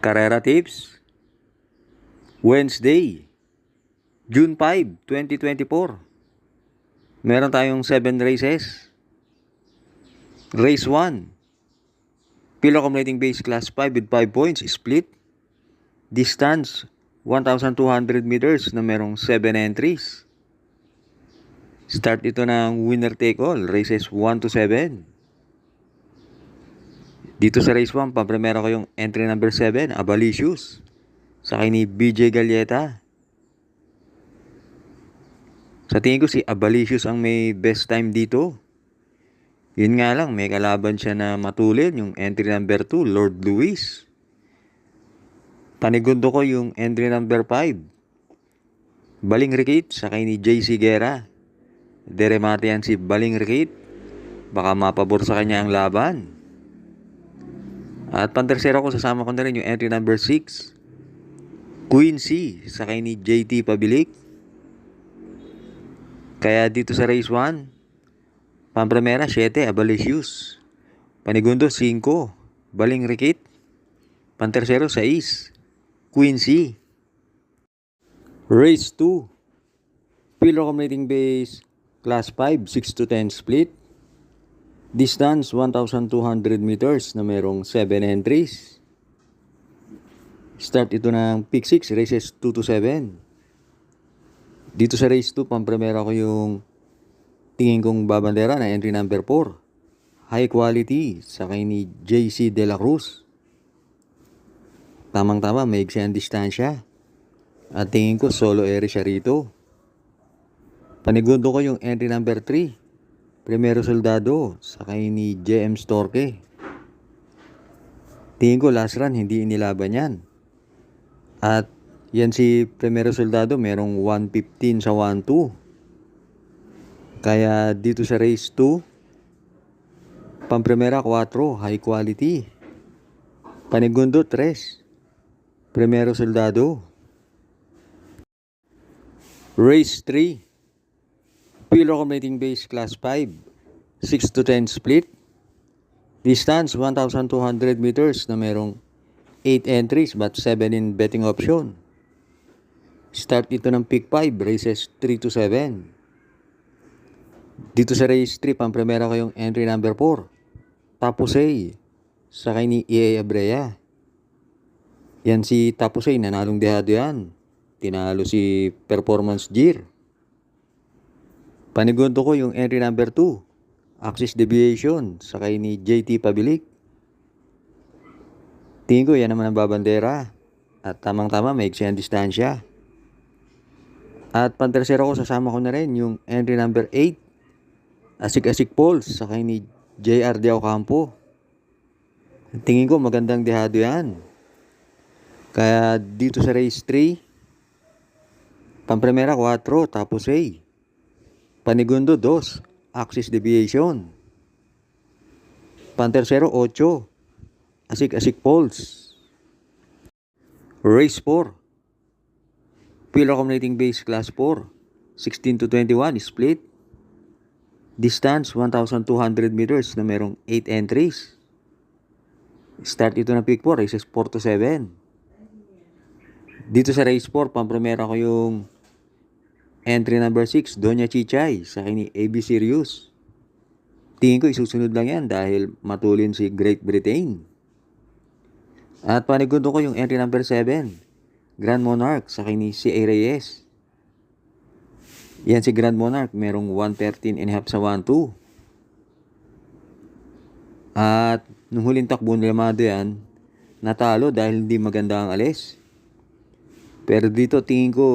Carrera Tips Wednesday June 5, 2024 Meron tayong 7 races. Race 1 Pilo accumulating base class 5 with 5 points split. Distance 1,200 meters na merong 7 entries. Start ito ng winner take all races 1 to 7 dito sa race 1, pampremera ko yung entry number 7, Abalicious. Sa akin ni BJ Galleta. Sa tingin ko si Abalicious ang may best time dito. Yun nga lang, may kalaban siya na matulin, yung entry number 2, Lord Luis. Panigundo ko yung entry number 5. Baling Rikit, sa akin ni JC Guerra. Deremate yan si Baling Rikit. Baka mapabor sa kanya ang laban. At pantersero ko, sasama ko na rin yung entry number 6. Queen C, sakay ni JT Pabilik. Kaya dito sa race 1, pampremera 7, Abalicious. Panigundo 5, Baling Rikit. Pantersero 6, Queen C. Race 2, Pillar Accumulating Base, Class 5, 6 to 10 split. Distance 1,200 meters na merong 7 entries. Start ito ng pick 6, races 2 to 7. Dito sa race 2, pampremera ko yung tingin kong babandera na entry number 4. High quality, sakay ni JC De La Cruz. Tamang-tama, may ang distansya. At tingin ko, solo area siya rito. Panigundo ko yung entry number 3. Primero Soldado, sakay ni JM Storke. Tingin ko last run, hindi inilaban yan. At yan si Primero Soldado, merong 115 sa 1-2. Kaya dito sa race 2, Pamprimera 4, high quality. Panigundo 3, Primero Soldado. Race 3, Pillar Accumulating Base Class 5, 6 to 10 split. Distance 1,200 meters na merong 8 entries but 7 in betting option. Start ito ng pick 5, races 3 to 7. Dito sa race 3, pampremera ko yung entry number 4. Tapusay, sakay ni EA Abrea. Yan si Tapusay, nanalong dehado yan. Tinalo si Performance Gear. Panigundo ko yung entry number 2. Axis deviation, sakay ni JT Pabilik. Tingin ko yan naman ang babandera. At tamang-tama, may ang distansya. At pantersero ko, sasama ko na rin yung entry number 8. Asik-asik Pulse, sakay ni JR de Ocampo. Tingin ko magandang dehado yan. Kaya dito sa race 3, pampremera 4, tapos A. Panigundo 2, axis deviation. Pantersero 8, asik-asik pulse. Race 4, Pillar Accumulating Base Class 4, 16 to 21, split. Distance 1,200 meters na merong 8 entries. Start ito ng pick 4, races 4 to 7. Dito sa race 4, pampremera ko yung entry number 6, Doña Chichay, sa akin ni AB Sirius. Tingin ko isusunod lang yan dahil matulin si Great Britain. At panigundo ko yung entry number 7, Grand Monarch, sa akin ni C.A. Reyes. Yan si Grand Monarch, merong 113 and a half sa 1-2. At nung huling takbo ni Lamado yan, natalo dahil hindi maganda ang alis. Pero dito tingin ko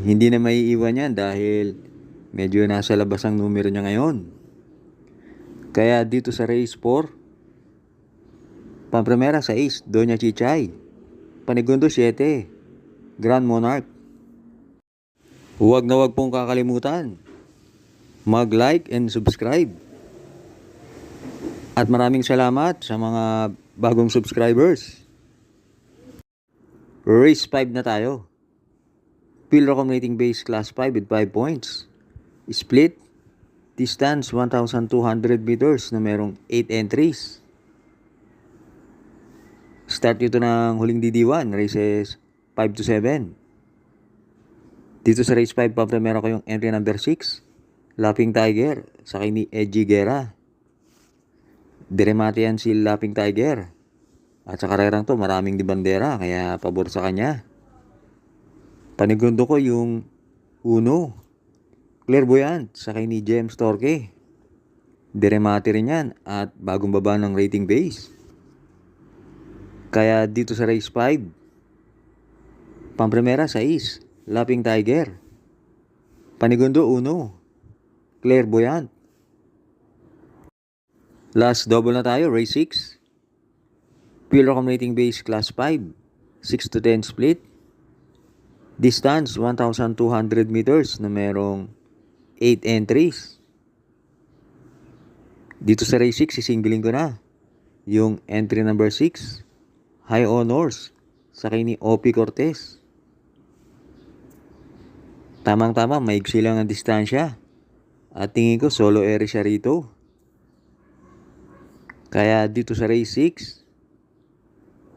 hindi na may iwan yan dahil medyo nasa labas ang numero niya ngayon. Kaya dito sa race 4, Pampremera 6, Doña Chichay. Panigundo 7, Grand Monarch. Huwag na huwag pong kakalimutan. Mag-like and subscribe. At maraming salamat sa mga bagong subscribers. Race 5 na tayo. Pillar Accumulating Base Class 5 with 5 points. Split. Distance 1,200 meters na merong 8 entries. Start ito ng huling DD1, races 5 to 7. Dito sa race 5, pampremera ko yung entry number 6, Lapping Tiger, sa kay ni Edgy Guerra. Diremate yan si Lapping Tiger. At sa karerang to, maraming di bandera, kaya pabor sa kanya. Panigundo ko yung Uno, Clairvoyant, sa kay ni James Torque. Diremate rin yan at bagong baba ng rating base. Kaya dito sa race 5, pampremera 6, Lapping Tiger. Panigundo 1, Clairvoyant. Last double na tayo, race 6. Pilocom rating base class 5, 6 to 10 split. Distance 1,200 meters na merong 8 entries. Dito sa race 6, sisingling ko na. Yung entry number 6, High Honors, sa kay ni Opie Cortez. Tamang-tama, maigsi lang ang distansya. At tingin ko, solo area siya rito. Kaya dito sa race 6,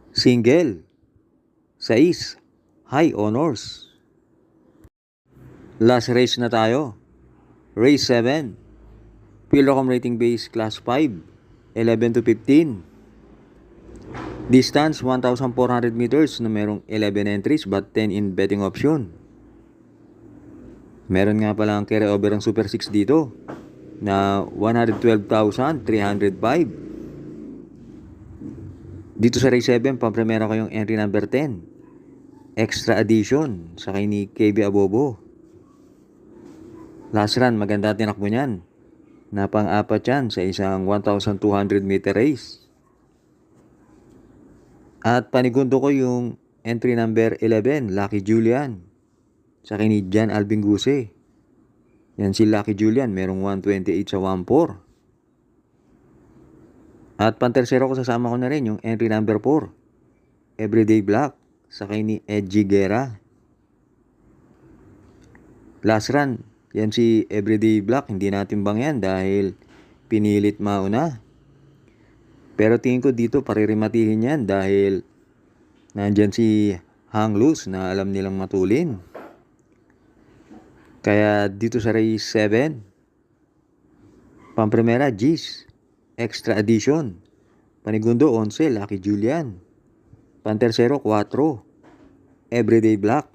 single, 6, High Honors. Last race na tayo. Race 7. Pilocom rating base class 5. 11 to 15. Distance 1,400 meters na merong 11 entries but 10 in betting option. Meron nga pala ang carry over ng Super 6 dito na 112,305. Dito sa race 7, pampremera ko yung entry number 10. Extra addition sa kay ni KB Abobo. Last run, maganda tinakbo niyan. Na pang-apat yan sa isang 1,200 meter race. At panigundo ko yung entry number 11, Lucky Julian. Sa kay ni Jan Alvin Guse. Yan si Lucky Julian, merong 128 sa 14. At pantersero ko sasama ko na rin yung entry number 4, Everyday Black. Sa kay ni Edgy Guerra. Last run, yan si Everyday Black, hindi natin bang yan dahil pinilit mauna. Pero tingin ko dito paririmatihin yan dahil nandyan si Hang Luz na alam nilang matulin. Kaya dito sa race 7, pampremera G's, extra addition. Panigundo 11, Lucky Julian. Pantersero 4, Everyday Black.